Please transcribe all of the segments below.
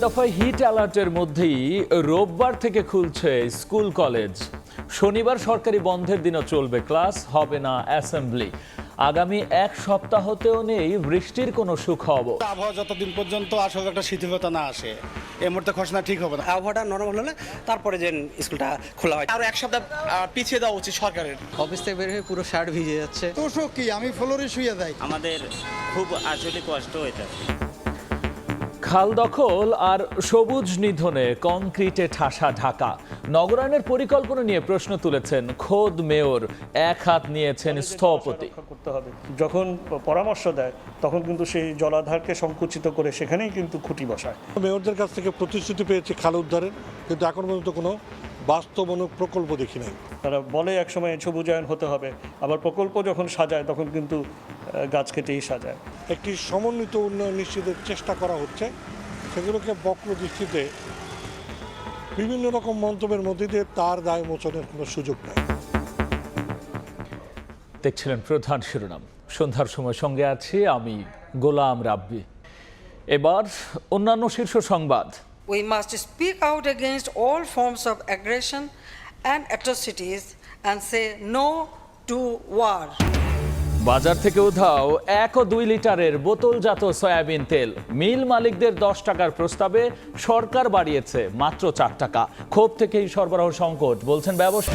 দফায় হিট অ্যালার্টের মধ্যেই রোববার থেকে খুলছে স্কুল কলেজ। শনিবার সরকারি বন্ধের দিনও চলবে ক্লাস হবে না অ্যাসেম্বলি। আগামী এক সপ্তাহতেও নেই বৃষ্টির কোনো সুখবর। আবহাওয়া যতদিন পর্যন্ত আসলে একটা শিথিলতা না আসে এই মুহূর্তে ঘোষণা ঠিক হবে না। আবহাওয়াটা নরমাল হলে তারপরে যে স্কুলটা খোলা হয়। আরও এক সপ্তাহ পিছিয়ে দেওয়া উচিত সরকারের। অফিস থেকে বের হয়ে পুরো শার্ট ভিজে যাচ্ছে। তোষক কি? আমি ফ্লোরে শুয়ে যাই। আমাদের খুব আসলে কষ্ট হইতেছে খাল দখল আর সবুজ নিধনে কংক্রিটে ঠাসা ঢাকা। নগরায়নের পরিকল্পনা নিয়ে প্রশ্ন তুলেছেন খোদ মেয়র। এক হাত নিয়েছেন স্থপতি। করতে হবে। যখন পরামর্শ দেয় তখন কিন্তু সেই জলাধারকে সংকুচিত করে সেখানেই কিন্তু খুঁটি বসায়। মেয়রদের কাছ থেকে প্রতিশ্রুতি পেয়েছে খাল উদ্ধারের কিন্তু এখন পর্যন্ত কোনো বাস্তবনক প্রকল্প দেখি নাই। তারা বলে একসময় সবুজায়ন হতে হবে আবার প্রকল্প যখন সাজায় তখন কিন্তু গাছ কেটেই সাজায়। একটি সমন্বিত উন্নয়ন নিশ্চিতের চেষ্টা করা হচ্ছে। সেগুলোকে বক্র দৃষ্টিতে বিভিন্ন রকম মন্তব্যের মধ্যে দিয়ে তার দায় মোচনের কোনো সুযোগ নেই। দেখছিলেন প্রধান শিরোনাম। সন্ধ্যার সময় সঙ্গে আছি আমি গোলাম রাব্বি। এবার অন্যান্য শীর্ষ সংবাদ। We must speak out against all forms of aggression and atrocities and say no to war. বাজার থেকে উধাও এক ও দুই লিটারের বোতলজাত সয়াবিন তেল। মিল মালিকদের দশ টাকার প্রস্তাবে সরকার বাড়িয়েছে মাত্র চার টাকা। ক্ষোভ থেকেই সরবরাহ সংকট, বলছেন ব্যবসা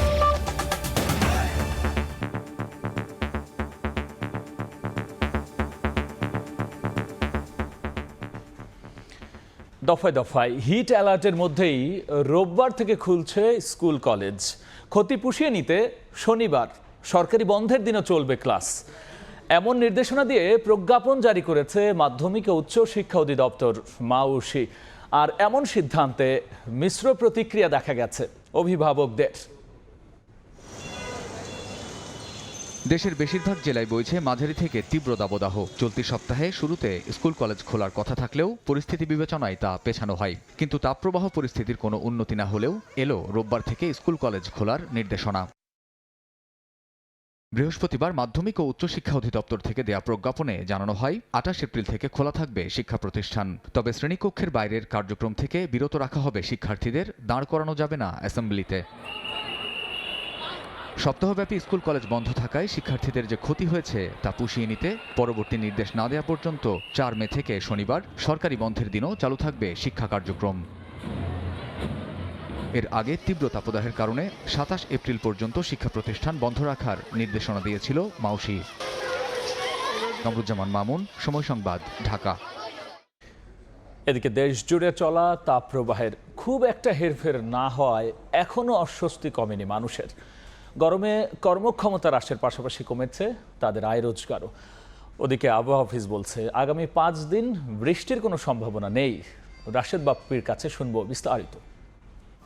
দফায় দফায় হিট অ্যালার্টের মধ্যেই রোববার থেকে খুলছে স্কুল কলেজ। ক্ষতি পুষিয়ে নিতে শনিবার সরকারি বন্ধের দিনও চলবে ক্লাস। এমন নির্দেশনা দিয়ে প্রজ্ঞাপন জারি করেছে মাধ্যমিক ও উচ্চ শিক্ষা অধিদপ্তর মাউসি। আর এমন সিদ্ধান্তে মিশ্র প্রতিক্রিয়া দেখা গেছে অভিভাবকদের। দেশের বেশিরভাগ জেলায় বইছে মাঝারি থেকে তীব্র দাবদাহ। চলতি সপ্তাহে শুরুতে স্কুল কলেজ খোলার কথা থাকলেও পরিস্থিতি বিবেচনায় তা পেছানো হয়। কিন্তু তাপপ্রবাহ পরিস্থিতির কোনো উন্নতি না হলেও এলো রোববার থেকে স্কুল কলেজ খোলার নির্দেশনা। বৃহস্পতিবার মাধ্যমিক ও উচ্চশিক্ষা অধিদপ্তর থেকে দেয়া প্রজ্ঞাপনে জানানো হয়, আঠাশ এপ্রিল থেকে খোলা থাকবে শিক্ষা প্রতিষ্ঠান। তবে শ্রেণীকক্ষের বাইরের কার্যক্রম থেকে বিরত রাখা হবে শিক্ষার্থীদের, দাঁড় করানো যাবে না অ্যাসেম্বলিতে। সপ্তাহব্যাপী স্কুল কলেজ বন্ধ থাকায় শিক্ষার্থীদের যে ক্ষতি হয়েছে তা পুষিয়ে নিতে পরবর্তী নির্দেশ না দেওয়া পর্যন্ত চার মে থেকে শনিবার সরকারি বন্ধের দিনও চালু থাকবে শিক্ষা কার্যক্রম। এর আগে তীব্র তাপদাহের কারণে সাতাশ এপ্রিল পর্যন্ত শিক্ষা প্রতিষ্ঠান বন্ধ রাখার নির্দেশনা দিয়েছিল মাউসি। কামরুজ্জামান মামুন, সময় সংবাদ, ঢাকা। এদিকে দেশ জুড়ে চলা তাপপ্রবাহের খুব একটা হেরফের না হওয়ায় এখনও অস্বস্তি কমেনি মানুষের। গরমে কর্মক্ষমতা হ্রাসের পাশাপাশি কমেছে তাদের আয় রোজগারও। ওদিকে আবহাওয়া অফিস বলছে, আগামী পাঁচ দিন বৃষ্টির কোনো সম্ভাবনা নেই। রাশেদ বাপ্পির কাছে শুনব বিস্তারিত।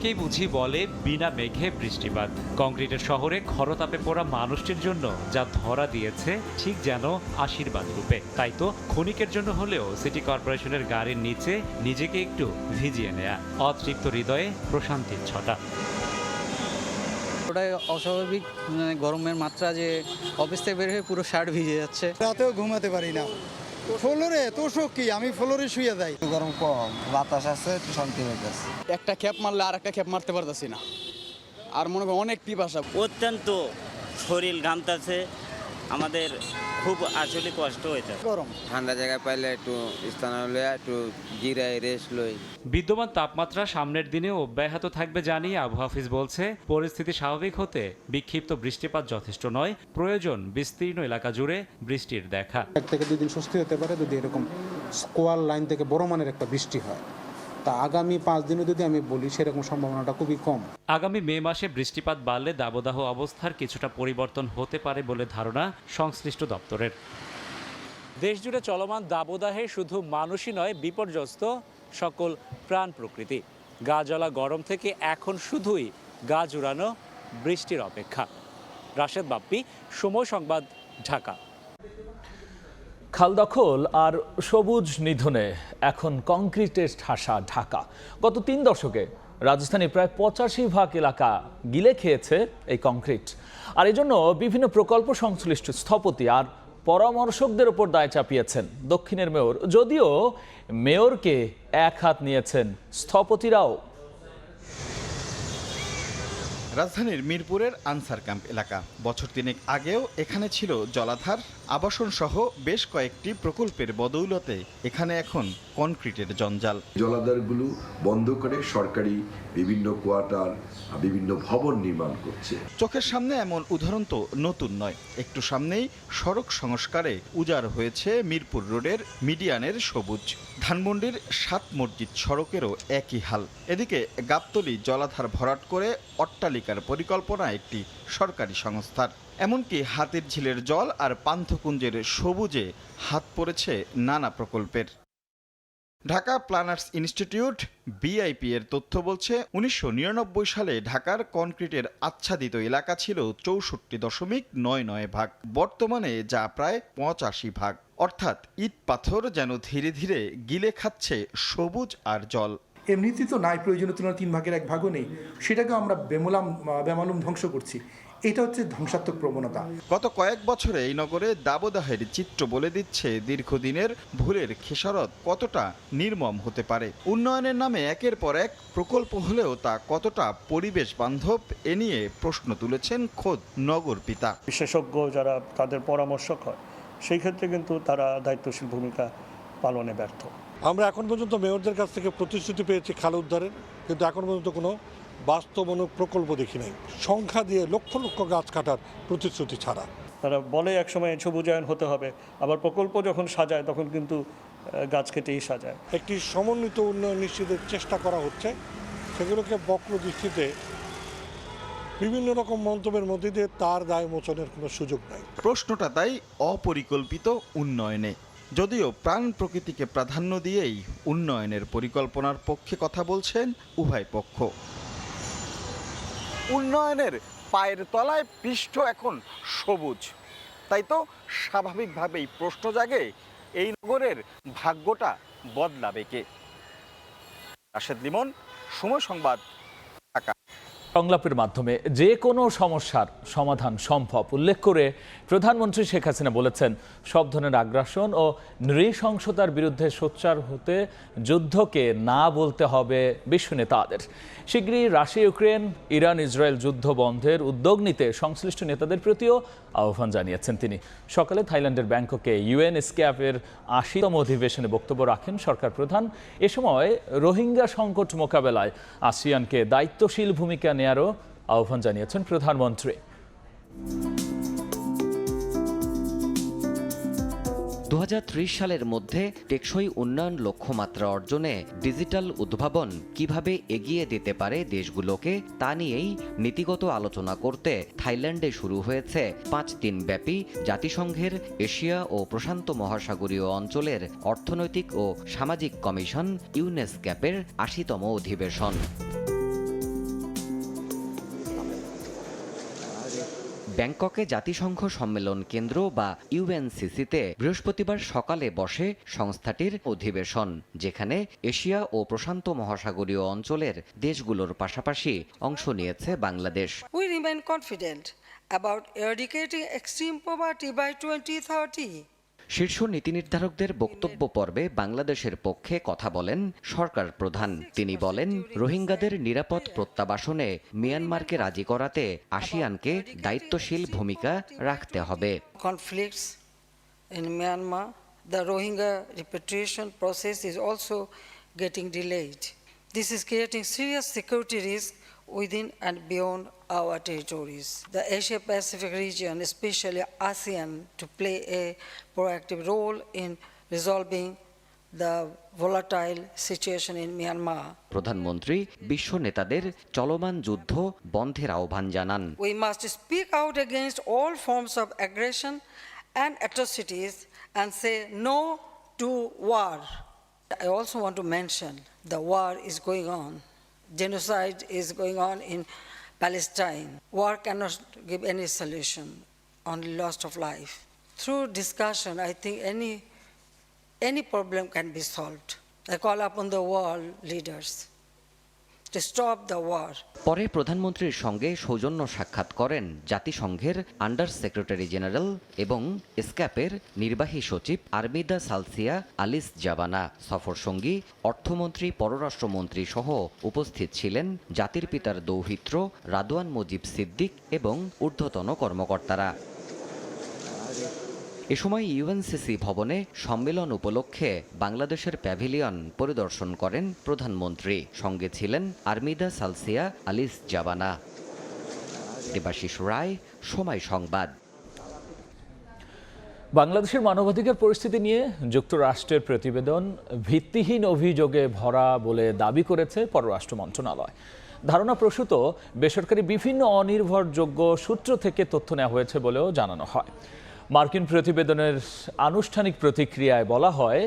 একেই বুঝি বলে বিনা মেঘে বৃষ্টিপাত। কংক্রিটের শহরে খরতাপে পড়া মানুষটির জন্য যা ধরা দিয়েছে ঠিক যেন আশীর্বাদ রূপে। তাই তো ক্ষণিকের জন্য হলেও সিটি কর্পোরেশনের গাড়ির নিচে নিজেকে একটু ভিজিয়ে নেয়া। অতৃপ্ত হৃদয়ে প্রশান্তির ছটা। ওটাই অস্বাভাবিক মানে গরমের মাত্রা যে অফিস থেকে বের হয়ে পুরো শার্ট ভিজে যাচ্ছে। রাতেও ঘুমাতে পারি না। ফ্লোরে তোষক কি? আমি ফ্লোরে শুয়ে যাই। গরম কম বাতাস আছে একটু শান্তি হইতেছে। একটা খ্যাপ মারলে আর একটা খ্যাপ মারতে পারতেছি না। আর মনে করি অনেক পিপাসা। অত্যন্ত শরীর ঘামতাছে আমাদের খুব আসলে কষ্ট হইতেছে গরম। ঠান্ডা জায়গায় পাইলে একটু স্থান হলে একটু জিরাই রেস্ট লই। বিদ্যমান তাপমাত্রা সামনের দিনে অব্যাহত থাকবে জানিয়ে আবহাওয়া অফিস বলছে পরিস্থিতি স্বাভাবিক হতে বিক্ষিপ্ত বৃষ্টিপাত যথেষ্ট নয় প্রয়োজন বিস্তীর্ণ এলাকা জুড়ে বৃষ্টির দেখা। এক থেকে দুই দিন স্বস্তি হতে পারে যদি এরকম স্কোয়ার লাইন থেকে বড় মানের একটা বৃষ্টি হয়। তা আগামী পাঁচ দিনে যদি আমি বলি, সেরকম সম্ভাবনাটা খুবই কম। আগামী মে মাসে বৃষ্টিপাত বাড়লে দাবদাহ অবস্থার কিছুটা পরিবর্তন হতে পারে বলে ধারণা সংশ্লিষ্ট দপ্তরের। দেশজুড়ে চলমান দাবদাহে শুধু মানুষই নয়, বিপর্যস্ত সকল প্রাণ প্রকৃতি। গা জ্বলা গরম থেকে এখন শুধুই গা জুড়ানো বৃষ্টির অপেক্ষা। রাশেদ বাপ্পি, সময় সংবাদ, ঢাকা। খাল দখল আর সবুজ নিধনে, এখন কংক্রিটের ঠাসা ঢাকা। গত তিন দশকে রাজধানী প্রায় পঁচাশি ভাগ এলাকা গিলে খেয়েছে এই কংক্রিট। আর এজন্য বিভিন্ন প্রকল্প সংশ্লিষ্ট স্থপতি আর পরামর্শকদের ওপর দায় চাপিয়েছেন দক্ষিণের মেয়র। যদিও মেয়রকে এক হাত নিয়েছেন স্থপতিরাও। রাজধানীর মিরপুরের আনসার ক্যাম্প এলাকা। বছর তিনেক আগেও এখানে ছিল জলাধার আবাসন সহ বেশ কয়েকটি প্রকল্পের বদৌলতে এখানে এখন কনক্রিটের জঞ্জাল। জলাধারগুলো বন্ধ করে সরকারি বিভিন্ন কোয়ার্টার বিভিন্ন ভবন নির্মাণ করছে। চোখের সামনে এমন উদাহরণ তো নতুন নয়। একটু সামনেই সড়ক সংস্কারে উজাড় হয়েছে মিরপুর রোডের মিডিয়ানের সবুজ। ধানমন্ডির সাত মসজিদ সড়কেরও একই হাল। এদিকে গাবতলি জলাধার ভরাট করে অট্টালিকার পরিকল্পনা একটি সরকারি সংস্থার। এমনকি হাতের ঝিলের জল আর পান্থকুঞ্জের সবুজে হাত পড়েছে নানা প্রকল্পের। ঢাকা প্ল্যানার্স ইনস্টিটিউট বিআইপি এর তথ্য বলছে, উনিশশো নিরানব্বই সালে ঢাকার কনক্রিটের আচ্ছাদিত এলাকা ছিল চৌষট্টি দশমিক নয় নয় ভাগ। বর্তমানে যা প্রায় পঁচাশি ভাগ। অর্থাৎ ইট পাথর যেন ধীরে ধীরে গিলে খাচ্ছে সবুজ আর জল। এমনিতেই তো নাই প্রয়োজনীয় তিন ভাগের এক ভাগও নেই। সেটাকে আমরা বেমলাম বেমালুম ধ্বংস করছি। এটা হচ্ছে ধ্বংসাত্মক প্রবণতা। গত কয়েক বছরে এই নগরে দাবদাহের চিত্র বলে দিচ্ছে দীর্ঘদিনের ভুলের খেসারত কতটা নির্মম হতে পারে। উন্নয়নের নামে একের পর এক প্রকল্প হলেও তা কতটা পরিবেশ বান্ধব এ নিয়ে প্রশ্ন তুলেছেন খোদ নগর পিতা। বিশেষজ্ঞ যারা তাদের পরামর্শক হয় সেই ক্ষেত্রে কিন্তু তারা দায়িত্বশীল ভূমিকা পালনে ব্যর্থ। আমরা এখন পর্যন্ত মেয়রদের কাছ থেকে প্রতিশ্রুতি পেয়েছি খাল উদ্ধারের কিন্তু এখন পর্যন্ত কোনো বাস্তবমূলক প্রকল্প দেখি নাই। সংখ্যা দিয়ে লক্ষ লক্ষ গাছ কাটার প্রতিশ্রুতি ছাড়া। তারা বলে একসময় সবুজায়ন হতে হবে। আবার প্রকল্প যখন সাজায় তখন কিন্তু গাছ কেটেই সাজায়। একটি সমন্বিত উন্নয়ন নিশ্চিতের চেষ্টা করা হচ্ছে। সেগুলোকে বক্র দৃষ্টিতে বিভিন্ন রকম মন্তব্যের মধ্যে দিয়ে তার দায় মোচনের কোনো সুযোগ নাই। প্রশ্নটা তাই অপরিকল্পিত উন্নয়নে। যদিও প্রাণ প্রকৃতিকে প্রাধান্য দিয়েই উন্নয়নের পরিকল্পনার পক্ষে কথা বলছেন উভয় পক্ষ। উন্নয়নের পায়ের তলায় পৃষ্ঠ এখন সবুজ। তাই তো স্বাভাবিকভাবেই প্রশ্ন জাগে, এই নগরের ভাগ্যটা বদলাবে কে? রাশেদ লিমন, সময় সংবাদ ঢাকা। সংলাপের মাধ্যমে যে কোনো সমস্যার সমাধান সম্ভব। উল্লেখ করে প্রধানমন্ত্রী শেখ হাসিনা বলেছেন, সব ধরনের আগ্রাসন ও নৃশংসতার বিরুদ্ধে সোচ্চার হতে যুদ্ধকে না বলতে হবে বিশ্ব নেতাদের। শীঘ্রই রাশিয়া, ইউক্রেন, ইরান, ইসরায়েল যুদ্ধ বন্ধের উদ্যোগ নিতে সংশ্লিষ্ট নেতাদের প্রতিও আহ্বান জানিয়েছেন তিনি। সকালে থাইল্যান্ডের ব্যাংককে ইউএন স্ক্যাপের আশিতম অধিবেশনে বক্তব্য রাখেন সরকার প্রধান। এ সময় রোহিঙ্গা সংকট মোকাবেলায় আসিয়ানকে দায়িত্বশীল ভূমিকা নেয়ারও আহ্বান জানিয়েছেন প্রধানমন্ত্রী দু হাজার ত্রিশ সালের মধ্যে টেকসই উন্নয়ন লক্ষ্যমাত্রা অর্জনে ডিজিটাল উদ্ভাবন কীভাবে এগিয়ে দিতে পারে দেশগুলোকে তা নিয়েই নীতিগত আলোচনা করতে থাইল্যান্ডে শুরু হয়েছে পাঁচ দিন ব্যাপী জাতিসংঘের এশিয়া ও প্রশান্ত মহাসাগরীয় অঞ্চলের অর্থনৈতিক ও সামাজিক কমিশন ইউনেস্ক্যাপের আশিতম অধিবেশন। ব্যাংককে জাতিসংঘ সম্মেলন কেন্দ্র বা ইউএনসিসিতে বৃহস্পতিবার সকালে বসে সংস্থাটির অধিবেশন, যেখানে এশিয়া ও প্রশান্ত মহাসাগরীয় অঞ্চলের দেশগুলোর পাশাপাশি অংশ নিয়েছে Bangladesh we remain confident about extreme extreme by twenty 2030. শীর্ষ নীতি নির্ধারকদের বক্তব্য পর্বে বাংলাদেশের পক্ষে কথা বলেন সরকার প্রধান। তিনি বলেন, রোহিঙ্গাদের নিরাপদ প্রত্যাবাসনে মিয়ানমারকে রাজি করাতে আসিয়ানকে দায়িত্বশীল ভূমিকা রাখতে হবে। Process is also getting delayed this is creating serious security within and beyond our territories. The Asia Pacific region, especially ASEAN, to play a proactive role in resolving the volatile situation in Myanmar. প্রধানমন্ত্রী বিশ্ব নেতাদের চলমান যুদ্ধ বন্ধের আহ্বান জানান We must speak out against all forms of aggression and atrocities and say no to war. I also want to mention the war is going on. Genocide is going on in Palestine. War cannot give any solution, only loss of life. through discussion, I think any, any problem can be solved. I call upon the world leaders পরে প্রধানমন্ত্রীর সঙ্গে সৌজন্য সাক্ষাৎ করেন জাতিসংঘের under secretary general এবং স্ক্যাপের নির্বাহী সচিব আরমিদা সালসিয়া আলিস জাবানা। সফর সঙ্গী অর্থমন্ত্রী, পররাষ্ট্রমন্ত্রী সহ উপস্থিত ছিলেন জাতির পিতার দৌহিত্র, রাদওয়ান মুজিব সিদ্দিক এবং ঊর্ধ্বতন কর্মকর্তারা। এ সময় ইউএনসিসি ভবনে সম্মেলন উপলক্ষে বাংলাদেশের প্যাভিলিয়ন পরিদর্শন করেন প্রধানমন্ত্রী। সঙ্গে ছিলেন আর্মিদা সালসিয়া, আলিস জাবানা। দেবাশিস রায়, সময় সংবাদ। বাংলাদেশের মানবাধিকার পরিস্থিতি নিয়ে যুক্তরাষ্ট্রের প্রতিবেদন ভিত্তিহীন অভিযোগে ভরা বলে দাবি করেছে পররাষ্ট্র মন্ত্রণালয়। ধারণা প্রসূত, বেসরকারি বিভিন্ন অনির্ভরযোগ্য সূত্র থেকে তথ্য নেওয়া হয়েছে বলেও জানানো হয়। মার্কিন প্রতিবেদনের আনুষ্ঠানিক প্রতিক্রিয়ায় বলা হয়,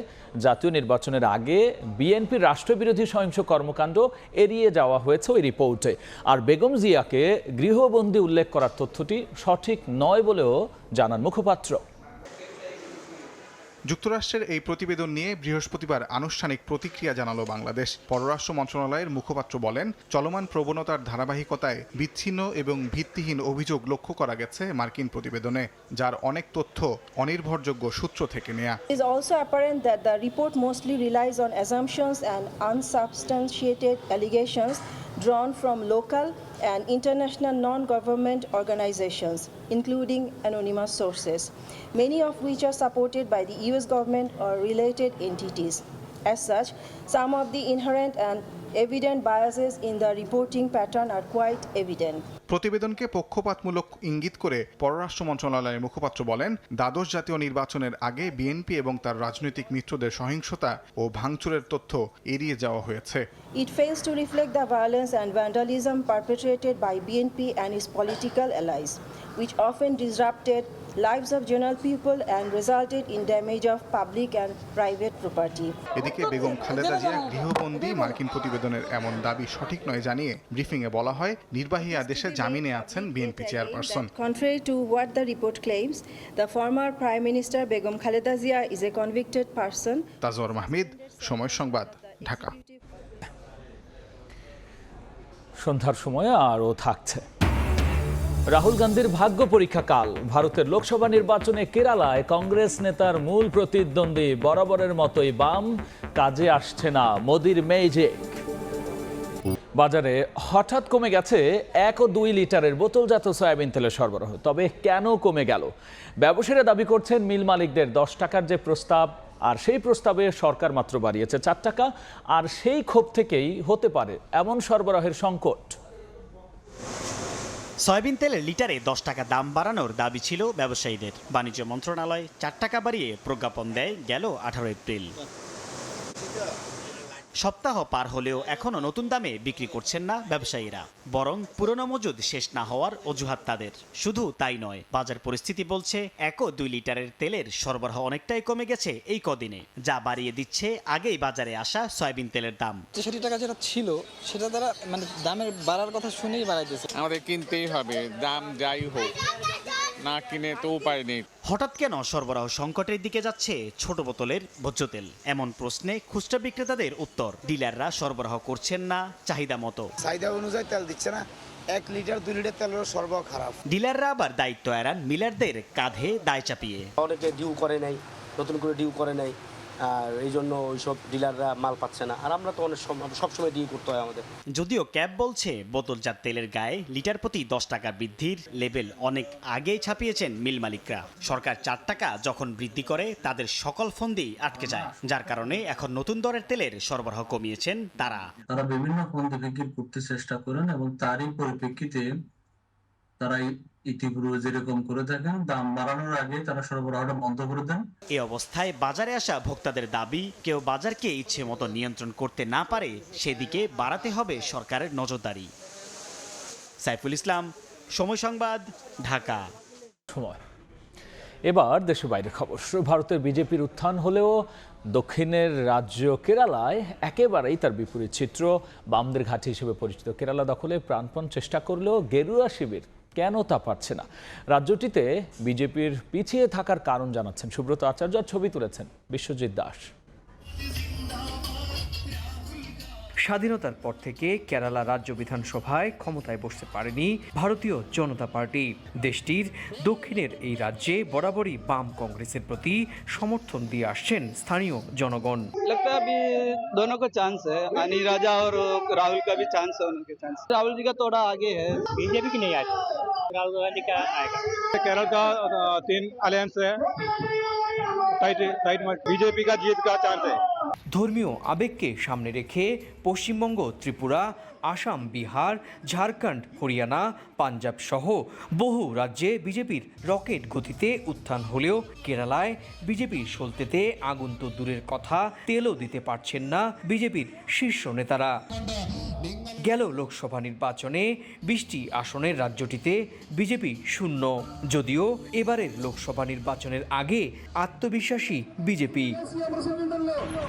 জাতীয় নির্বাচনের আগে বিএনপির রাষ্ট্রবিরোধী সহিংস কর্মকাণ্ড এড়িয়ে যাওয়া হয়েছে ওই রিপোর্টে। আর বেগম জিয়াকে গৃহবন্দী উল্লেখ করার তথ্যটি সঠিক নয় বলেও জানান মুখপাত্র। যুক্তরাষ্ট্রের এই প্রতিবেদন নিয়ে বৃহস্পতিবার আনুষ্ঠানিক প্রতিক্রিয়া জানালো বাংলাদেশ। পররাষ্ট্র মন্ত্রণালয়ের মুখপাত্র বলেন, চলমান প্রবণতার ধারাবাহিকতায় বিচ্ছিন্ন এবং ভিত্তিহীন অভিযোগ লক্ষ্য করা গেছে মার্কিন প্রতিবেদনে, যার অনেক তথ্য অনির্ভরযোগ্য সূত্র থেকে নেয়া। Also apparent that the report mostly relies on assumptions and unsubstantiated allegations drawn from local and international non-government organizations, including anonymous sources, many of which are supported by the US government or related entities. As such, some of the inherent and evident biases in the reporting pattern are quite evident. প্রতিবেদনকে পক্ষপাতমূলক ইঙ্গিত করে পররাষ্ট্র মন্ত্রণালয়ের মুখপাত্র বলেন দ্বাদশ জাতীয় নির্বাচনের আগে বিএনপি এবং তার রাজনৈতিক মিত্রদের সহিংসতা ও ভাঙচুরের তথ্য এড়িয়ে যাওয়া হয়েছে It fails to reflect the violence and vandalism perpetrated by BNP and its political allies, which often disrupted lives of general people and resulted in damage of public and private property. এদিকে বেগম খালেদা জিয়া গৃহবন্দী মার্কিন প্রতিবেদনের এমন দাবি সঠিক নয় জানিয়ে ব্রিফিংয়ে বলা হয় নির্বাহী আদেশে জামিনে আছেন BNP chairperson Contrary to what the report claims, the former Prime Minister Begum Khaleda Zia is a convicted person Tazwar Mahmid Somoy Sangbad Dhaka সন্ধ্যার সময় আরও থাকছে রাহুল গান্ধীর ভাগ্য পরীক্ষা কাল। ভারতের লোকসভা নির্বাচনে কেরালায় কংগ্রেস নেতার মূল প্রতিদ্বন্দ্বী বরাবরের মতোই বাম, কাজে আসছে না মোদির মেজিক বাজারে হঠাৎ কমে গেছে এক ও দুই লিটারের বোতলজাত সয়াবিন তেলের সরবরাহ। তবে কেন কমে গেল? ব্যবসায়ীরা দাবি করছেন মিল মালিকদের দশ টাকার যে প্রস্তাব, আর সেই প্রস্তাবে সরকার মাত্র বাড়িয়েছে চার টাকা, আর সেই ক্ষোভ থেকেই হতে পারে এমন সরবরাহের সংকট। সয়াবিন তেলের লিটারে দশ টাকা দাম বাড়ানোর দাবি ছিল ব্যবসায়ীদের। বাণিজ্য মন্ত্রণালয় চার টাকা বাড়িয়ে প্রজ্ঞাপন দেয়, গেল আঠারো এপ্রিল। সপ্তাহ পার হলেও এখনও নতুন দামে বিক্রি করছেন না ব্যবসায়ীরা। বরং পুরনো মজুদ শেষ না হওয়ার অজুহাত তাদের। শুধু তাই নয় বাজার পরিস্থিতি বলছে এক ও দুই লিটারের তেলের সরবরাহ অনেকটাই কমে গেছে এই কদিনে যা বাড়িয়ে দিচ্ছে আগেই বাজারে আসা সয়াবিন তেলের দাম। তেষট্টি টাকা যেটা ছিল সেটা দ্বারা মানে দামের বাড়ার কথা শুনেই বাড়াইতেছে আমাদের কিনতেই হবে দাম যাই হোক। না কিনে তো উপায় নেই। হঠাৎ কেন সরবরাহ সংকটের দিকে যাচ্ছে ছোট বোতলের ভোজ্য তেল? এমন প্রশ্নে খুচরা বিক্রেতাদের উত্তর ডিলাররা সরবরাহ করছেন না চাহিদা মতো। চাহিদা অনুযায়ী তেল দিচ্ছে না এক লিটার দুই লিটার তেলের সরবরাহ খারাপ। ডিলাররা আবার দায়িত্ব এড়ান মিলারদের কাঁধে দায় চাপিয়ে। অনেকে ডিউ করে নাই নতুন করে ডিউ করে নাই। আর এই জন্য ওইসব ডিলাররা মাল পাচ্ছে না। আর আমরা তো অনেক সবসময় করতে হয় আমাদের। যদিও ক্যাব বলছে বোতলজাত তেলের গায়ে লিটার প্রতি দশ টাকা বৃদ্ধির লেভেল অনেক আগেই ছাপিয়েছেন মিল মালিকরা। সরকার চার টাকা যখন বৃদ্ধি করে তাদের সকল ফন্দি আটকে যায়। যার কারণে এখন নতুন দরের তেলের সরবরাহ কমিয়েছেন তারা। তারা বিভিন্ন ফোন থেকে করতে চেষ্টা করেন এবং তারই পরিপ্রেক্ষিতে তারা ইতিপূর্বে যেরকম করে থাকেন দাম বাড়ানোর আগে তারা সরবরাহটা বন্ধ করে দেন। এ অবস্থায় বাজারে আসা ভোক্তাদের দাবি কেউ বাজারকে ইচ্ছে মতো নিয়ন্ত্রণ করতে না পারে সেদিকে বাড়াতে হবে সরকারের নজরদারি। সাইফুল ইসলাম সময় সংবাদ ঢাকা। সময়। এবার দেশের বাইরের খবর। ভারতের বিজেপির উত্থান হলেও দক্ষিণের রাজ্য কেরালায় একেবারেই তার বিপরীত চিত্র। বামদের ঘাঁটি হিসেবে পরিচিত কেরালা দখলে প্রাণপণ চেষ্টা করলেও গেরুয়া শিবির কেন তা পারছে না রাজ্যটিতে বিজেপির পিছিয়ে থাকার কারণ জানাচ্ছেন সুব্রত আচার্য আর ছবি তুলেছেন বিশ্বজিৎ দাস স্বাধীনতার পর থেকে কেরালা রাজ্য বিধানসভায় ক্ষমতায় বসতে পারেনি ভারতীয় জনতা পার্টি দেশটির দক্ষিণের এই রাজ্যে বরাবরই বাম কংগ্রেসের প্রতি সমর্থন দিয়ে আসছেন স্থানীয় জনগণ लगता है अभी दोनों को चांस है अनिल राजा और राहुल का भी चांस है उनके चांस राहुल जी का थोड़ा आगे है बीजेपी की नहीं आएगा राहुल गांधी का आएगा केरल का तीन अलायंस है टाइट टाइट बीजेपी का जीत का चांस है ধর্মীয় আবেগকে সামনে রেখে পশ্চিমবঙ্গ ত্রিপুরা আসাম বিহার ঝাড়খণ্ড হরিয়ানা পাঞ্জাব সহ বহু রাজ্যে বিজেপির রকেট গতিতে উত্থান হলেও কেরালায় বিজেপির সলতেতে আগুন তো দূরের কথা তেলও দিতে পারছেন না বিজেপির শীর্ষ নেতারা গেল লোকসভা নির্বাচনে বিশটি আসনের রাজ্যটিতে বিজেপি শূন্য। যদিও এবারের লোকসভা নির্বাচনের আগে আত্মবিশ্বাসী বিজেপি।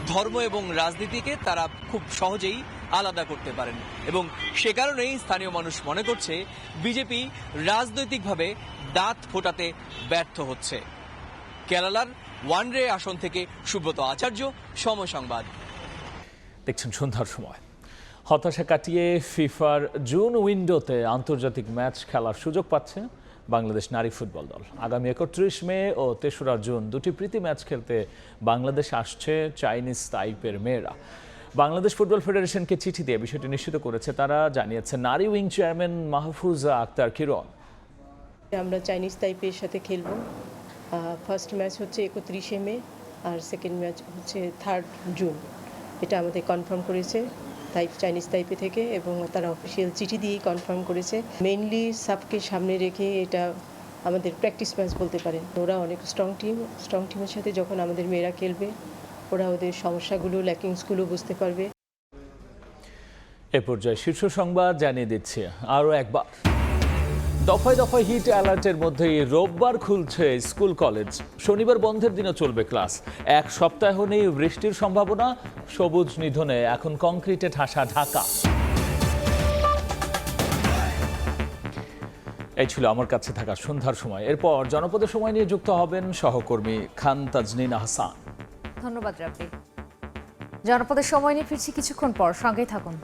ধর্ম এবং রাজনীতিকে তারা খুব সহজেই আলাদা করতে পারেন এবং সে কারণেই স্থানীয় মানুষ মনে করছে বিজেপি রাজনৈতিকভাবে দাঁত ফোটাতে ব্যর্থ হচ্ছে। কেরালার ওয়ানডে আসন থেকে সুব্রত আচার্য সময় সংবাদ দেখছেন সন্ধ্যার সময়। হতাশা কাটিয়ে ফিফার জুন উইন্ডোতে আন্তর্জাতিক ম্যাচ খেলার সুযোগ পাচ্ছে বাংলাদেশ নারী ফুটবল দল। আগামী একত্রিশ মে ও তেসরা জুন দুটি প্রীতি ম্যাচ খেলতে বাংলাদেশ আসছে চাইনিজ টাইপের মেয়েরা। বাংলাদেশ ফুটবল ফেডারেশনকে চিঠি দিয়ে বিষয়টি নিশ্চিত করেছে তারা, জানিয়েছে নারী উইং চেয়ারম্যান মাহফুজা আক্তার কিরণ। আমরা চাইনিজ টাইপের সাথে খেলব। ফার্স্ট ম্যাচ হচ্ছে একত্রিশে মে আর সেকেন্ড ম্যাচ হচ্ছে থার্ড জুন। এটা আমাদের কনফার্ম করেছে। তাই চাইনিজ টাইপে থেকে এবং তারা অফিসিয়াল চিঠি দিয়েই কনফার্ম করেছে। মেইনলি সাবকে সামনে রেখে এটা আমাদের প্র্যাকটিস ম্যাচ বলতে পারেন। ওরা অনেক স্ট্রং টিম স্ট্রং টিমের সাথে যখন আমাদের মেয়েরা খেলবে, ওরা ওদের সমস্যাগুলো ল্যাকিংসগুলো বুঝতে পারবে। এ পর্যায়ে শীর্ষ সংবাদ জানিয়ে দিচ্ছে। আরও একবার। দফায় দফায় হিট অ্যালার্টের মধ্যেই রোববার খুলছে স্কুল কলেজ। শনিবার বন্ধের দিনও চলবে ক্লাস। এক সপ্তাহ নেই বৃষ্টির সম্ভাবনা, সবুজ নিধনে এখন কংক্রিটে ঠাসা ঢাকা। এই ছিল আমার কাছে থাকা সন্ধ্যার সময়। এরপর জনপদের সময় নিয়ে যুক্ত হবেন সহকর্মী খান তাজনিন আহসান। ধন্যবাদ জনপদের সময় নিয়ে ফিরছি কিছুক্ষণ পর। সঙ্গেই থাকুন।